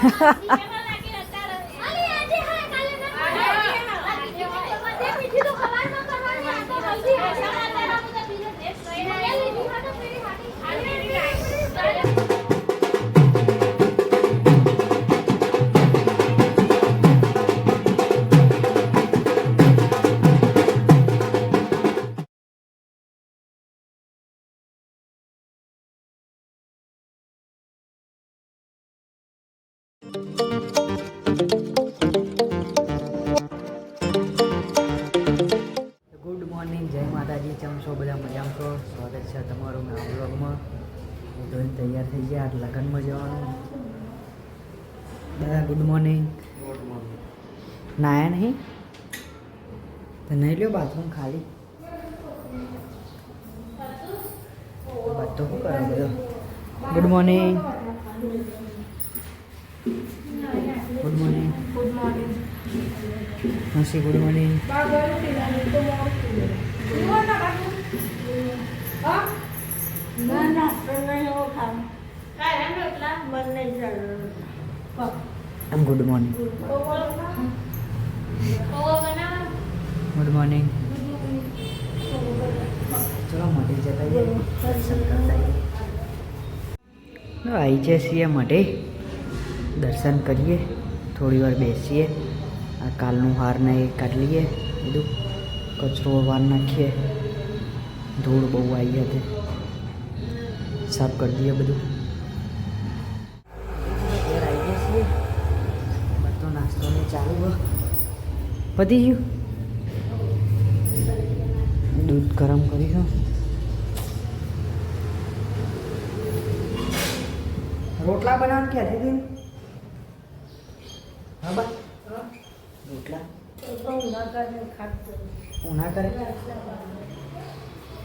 Hahaha good morning જય માતાજી કેમ છો? બધા મજામાં છો? સ્વાગત છે તમારું નવા બ્લોગમાં હું ધોઈને તૈયાર થઈ ગયા આજ લગ્નમાં જવાનું. બધા ગુડ મોર્નિંગ નાયા નહીં? તો નહીં લ્યો બાથરૂમ ખાલી. બધો શું કરો બધો? Good morning good morning good morning હસી good morning good morning good morning ચલો મઢે જતા જઈએ. દર્શન દર્શન કરીએ થોડી વાર બેસીએ આ કાલનું હાર ને એ કાઢી લઈએ બધું કચરો વાર નાખીએ ધૂળ બહુ આવી હતી સાફ કરી દઈએ બધું ઘેર આવીએ છીએ બધો નાસ્તો ને ચાલુ હો. પતી ગયું દૂધ ગરમ કરીશું રોટલા બનાવવાનું ક્યાંથી હતી હા બા રોટલા ઉના કરે.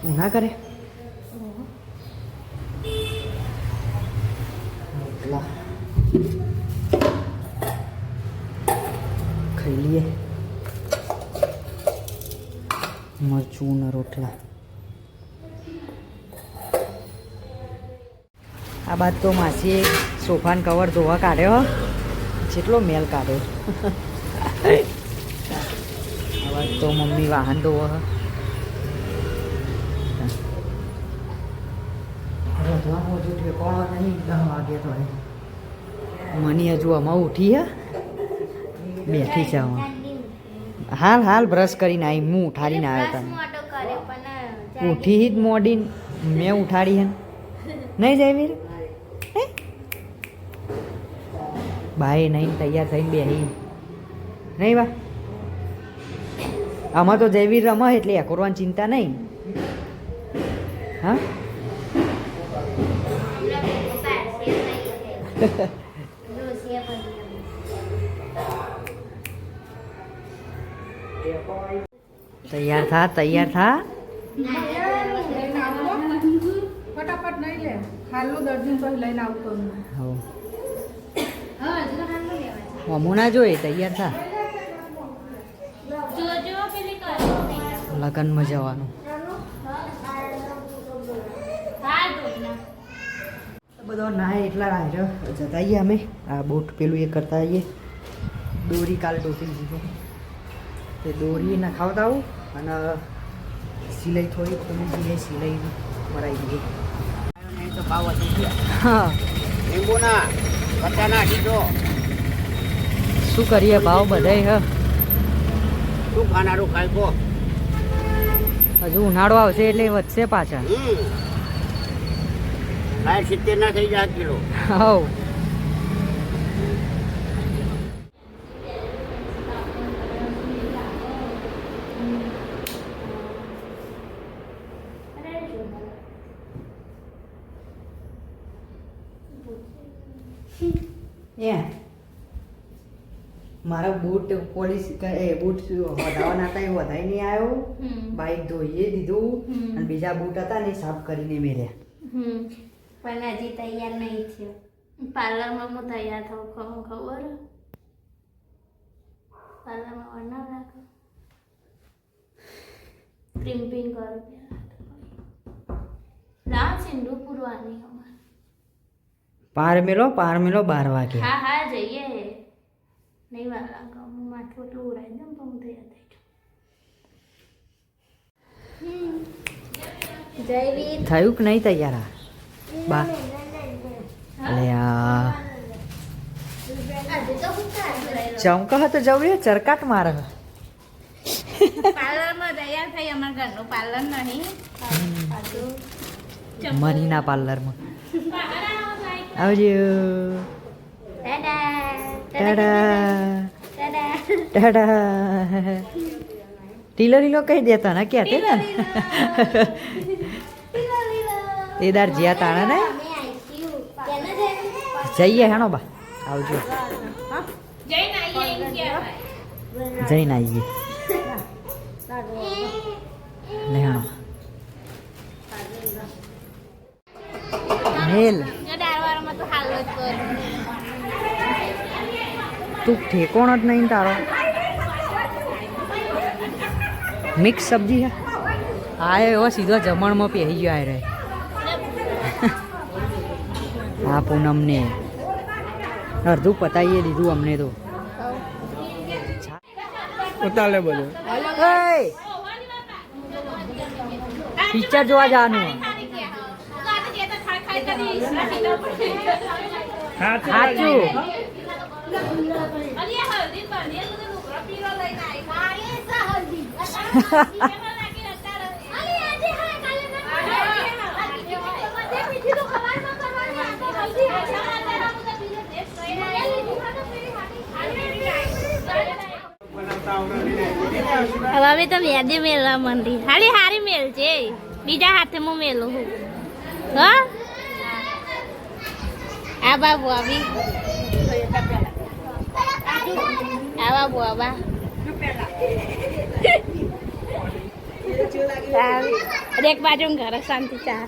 ઉના કરે રોટલા ખાઈ લઈએ. મરચું ને રોટલા. આ બાદ તો માસીએ સોફાન કવર ધોવા કાઢ્યો જેટલો મેલ કાઢ્યો. તો મમ્મી વાહન ધોવા. મની હજુ આમાં ઉઠી હે? બેઠી છે હાલ હાલ બ્રશ કરીને આવી હું ઉઠાડીને આવ્યો તને ઉઠી જ મોડી મેં ઉઠાડી હે નહીં જાય બાય? નહીં તૈયાર થઈને બેહી. નહીં બા આમાં તો જયવીર રમે એટલે કરવાની ચિંતા નહીં. હા? તૈયાર થા તૈયાર થા. ફટાફટ નહીં લે. હાલનું દર્દી તો લઈને આવતો નહીં. હો ના જોઈએ તૈયાર થા. લગ્નમાં જવાનું. બધો ના એટલા આવ્યો જતા આવીએ અમે. આ બોટ પેલું એ કરતા આવીએ દોરી કાલ ડોસી દીધું તે દોરી નખાવતા આવું અને સિલાઈ થોડી ખોલી દઈએ સિલાઈ મરાઈ દઈએ તો ભાવ વધી ગયા હા. લીંબુના પત્તા નાખી શું કરીએ ભાવ બધાય હ? શું ખાનારું ખાઈ હજુ ઉનાળો આવશે એટલે વધશે પાછા. હમ. સાઠ સિત્તેર ના થઈ જાય કિલો. હવ. એ. મારા બૂટ પોલીસ એ બૂટ વધારવાના હતા એ વધાઈ નહીં આવ્યો. બાઈક ધોઈએ દીધું અને બીજા બૂટ હતા ને સાફ કરીને હમ. પણ હજી તૈયાર નહીં થયો. પાર્લરમાં હું તૈયાર થઉં ખબર ખબર? પાર્લરમાં ના રાખો. ક્રિમ્પિંગ કરો પહેલા સિંધુ પૂરવાની પાર મેલો પાર મેલો બાર વાગે. હા હા જઈએ. નહીં વાર લાગે. હું માથું એટલું ઉડાઈ દઉં તો હું તૈયાર થઈ જાઉં. થયું કે નહીં તૈયાર? બા. ચમકા તો જવું રે ચરકાટ મારે. પાર્લરમાં તૈયાર થઈ અમારા ઘરનું પાર્લર નહીં. મનીના પાર્લરમાં. આવજો. ટીલો લીલો કહી દેતા ને ક્યાં તે ને તે દાર જ્યાં તાણા ને? જઈએ હેણો બા આવજો. જઈને આવીએ એમ કહેવાય. જઈને આવીએ લે હેણો મેલ. તો ઠેકોણ જ નહીં તારો. મિક્સ સબ્જી હે? આ એવો સીધો જમણમાં પહેરી ગયો આ રે હા પૂનમને. અડધું પતાવીએ દીધું અમને તો. ઉતાલે બધું. પિક્ચર જોવા જવાનું. સાચું. હવે તો વ્યાજે મેળવા મંદિર હારી હારી મેળ છે. બીજા હાથે હું મેલું હું. હ? આ બાબુ આવી. આ બાબુ આબા એક બાજુ ઘરે શાંતિ ચા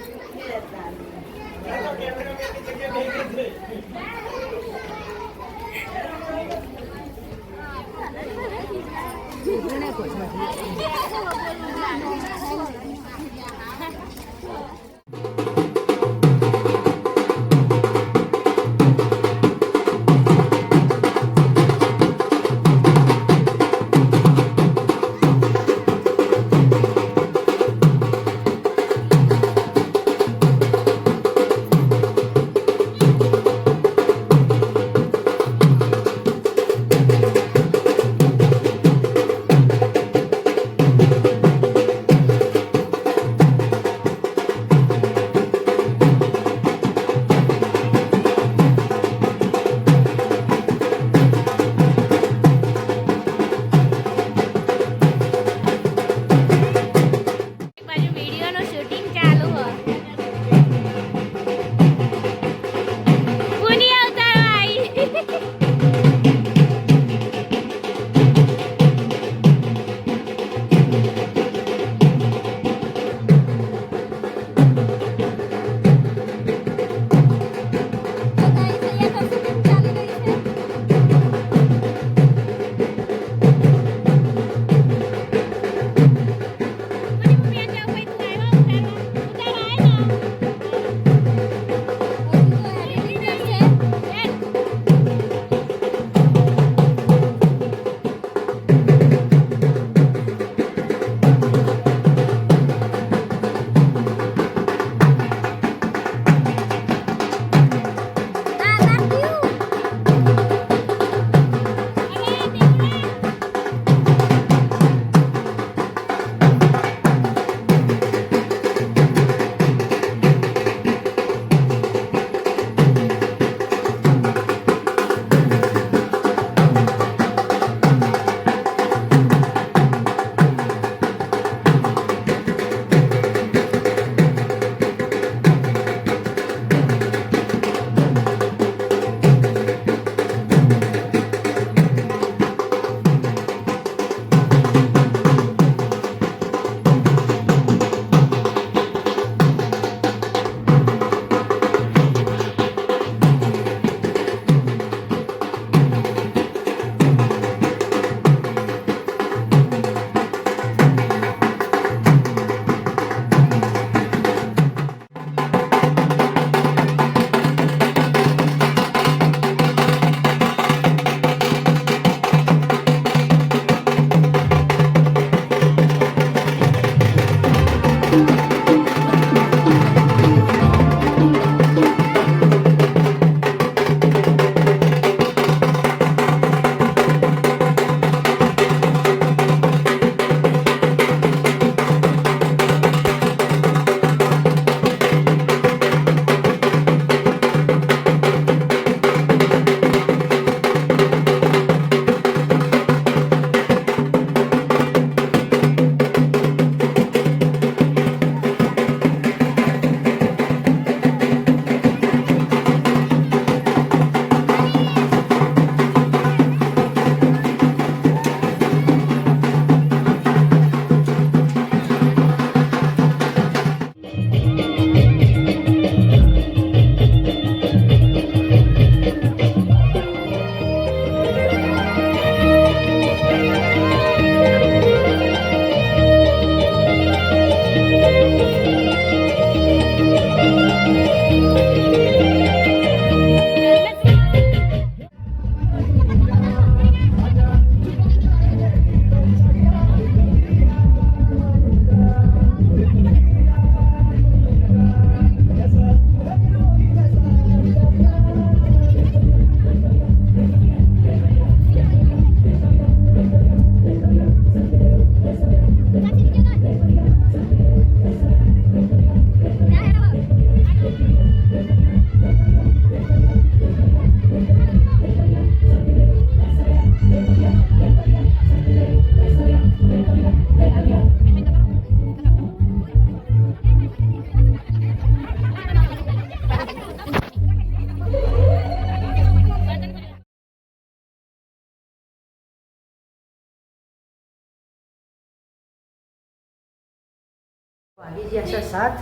વાગી ગયા છે સાત.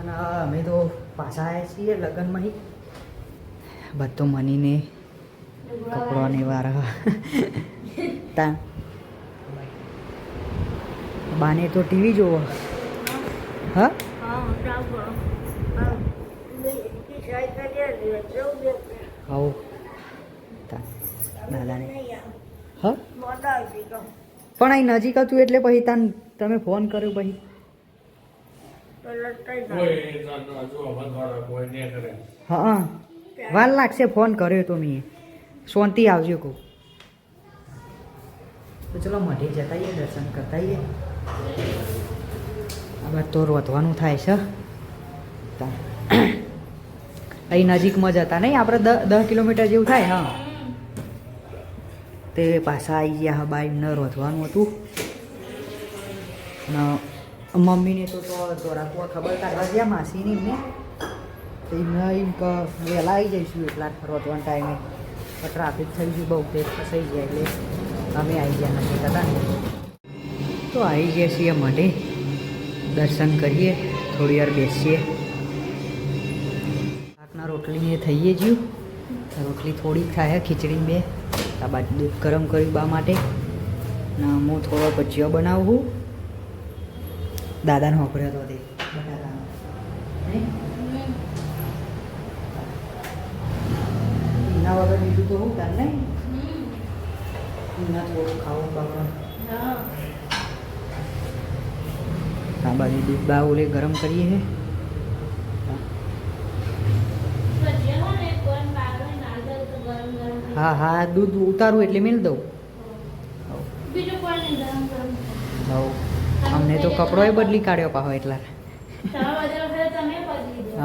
અને અમે તો પાછા આવ્યા છીએ લગ્નમાં બધો મનીને કપડોને વાર તા બાને તો ટીવી જોવો. હા? આવો. દાદાને. હા? પણ અહીં નજીક હતું એટલે પછી તમે ફોન કર્યો પછી તો લટાઈ કોઈ જાતનો હજુ અમલવાળા કોઈ નહીં કરે હા વાર લાગશે ફોન કર્યો તો મેં શાંતિ આવજો કહું. તો ચલો મઢે જતા આવીએ દર્શન કરતા આવીએ હવે તો રોધવાનું થાય છે. અહીં નજીકમાં જતા નહીં આપણે દસ કિલોમીટર જેવું થાય હા. તે પાછા આવી ગયા હા બાઈ ન રોધવાનું હતું. ને મમ્મીને તો તો દોરાકવા ખબર કાઢવા ગયા માસીની ને. તો એમને એમ કે વહેલા આવી જઈશું એટલા રોધવાના ટાઈમે. ટ્રાફિક થઈ ગયું બહુ તે ફસાઈ ગયા એટલે અમે આવી ગયા નથી હતા તો આવી ગયા છીએ માટે. દર્શન કરીએ, થોડી વાર બેસીએ. શાકના રોટલી એ થઈએ જ્યું. રોટલી થોડીક થાય, ખીચડી બે. આ બાજુ દૂધ ગરમ કર્યું બા માટે. ને હું થોડો ભજીયો બનાવું દાદાને વાપર્યો હતો તે. બટાકાનો. એના વગર બીજું તો હું તાર નહીં. એના થોડું ખાવું બાપા આ બાજુ દૂધ બા ઓલે ગરમ કરીએ છે હા હા દૂધ ઉતારું એટલે મેળ દઉં. બીજું પણ ગરમ ગરમ હવ તો તો કપડોય બદલી કાઢ્યો પાહો એટલા.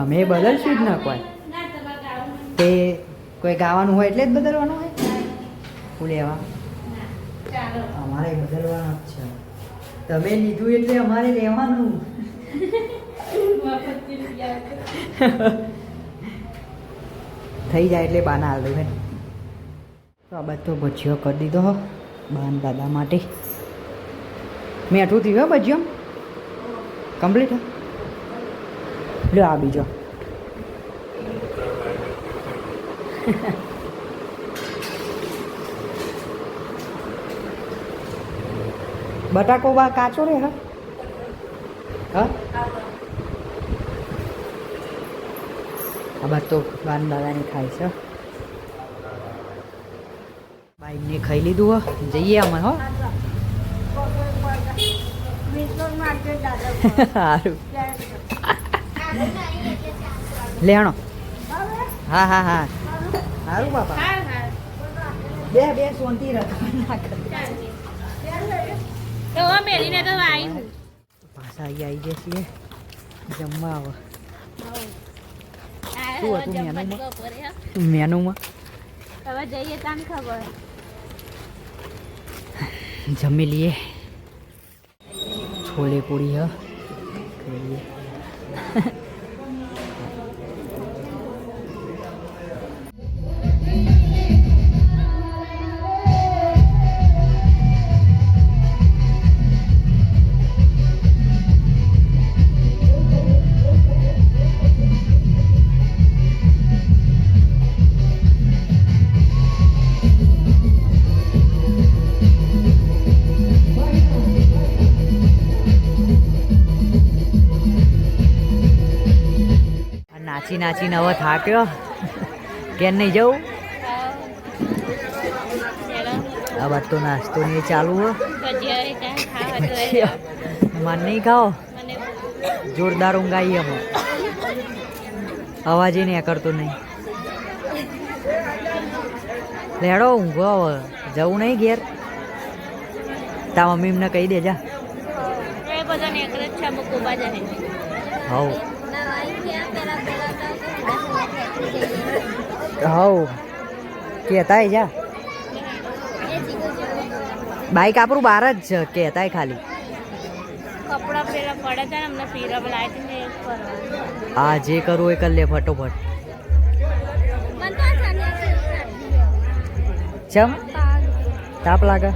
અમે બદલશું જ ના કોઈ. તે કોઈ ગાવાનું હોય એટલે જ બદલવાનું હોય? હું લેવા? અમારે બદલવાનું જ છે. તમે લીધું એટલે અમારે લેવાનું. થઈ જાય એટલે બાના હાલ દઉં તો આ બધો ભજીયો કરી દીધો બાન દાદા માટે. મેઠું થયું, હો ભજીયો કમ્પ્લીટ લો, આ બીજો. બટાકો બા કાચો રે, હા? હા? આ તો બાન દાદાની ખાય છે. બાઈકને ખાઈ લીધું, હો. જઈએ અમે હો મિત્રો માટે દાદા સારું. લેણો. હા હા હા. સારું બાપા. હા હા બે બે સોનતી આવી પાછા અહીં આવી ગયા છીએ. જમવા આવો શું હતું મેનુમાં? મેનુમાં? હવે જઈએ તાને ખબર. જમી લઈએ. છોલે પૂરી હ ખાઈએ આ નાચી નાચીને હવે થાક્યો કેમ નહીં જવું? આ તો નાસ્તો ને ચાલુ હો. મન નહીં ખાઓ? જોરદાર ઊંઘ આવી અમે અવાજ નહીં કરતો નહીં. લેડો, ઊંઘો હવે. જવું નહીં ઘેર? તા મમ્મી એમને કહી દેજા. હવ. હવ. કેતાય જા. બાઈક આપણું બહાર જ છે કહેતાય ખાલી. કપડા પેલા પડે છે ને પીરા લાવી ને એ આ જે કરવું એ કરી લે ફટોફટ. ચમ? તાપ લાગે?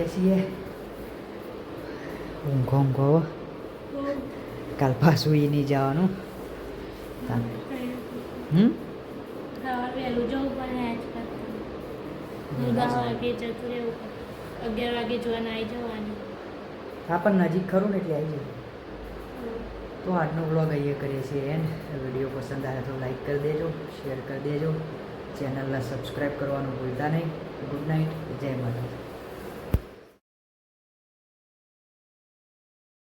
આવી ગયા છીએ ઊંઘો ઊંઘો. કાલ પાછું ઈ નહીં જવાનું હમ જવું હા નજીક ખરું ને એટલે આવી જાય તો આજનો બ્લોગ અહીંયા કરીએ છીએ એન્ડ વીડિયો પસંદ આવે તો લાઈક કરી દેજો શેર કરી દેજો ચેનલને સબસ્ક્રાઈબ કરવાનું ભૂલતા નહીં ગુડ નાઇટ જય માતા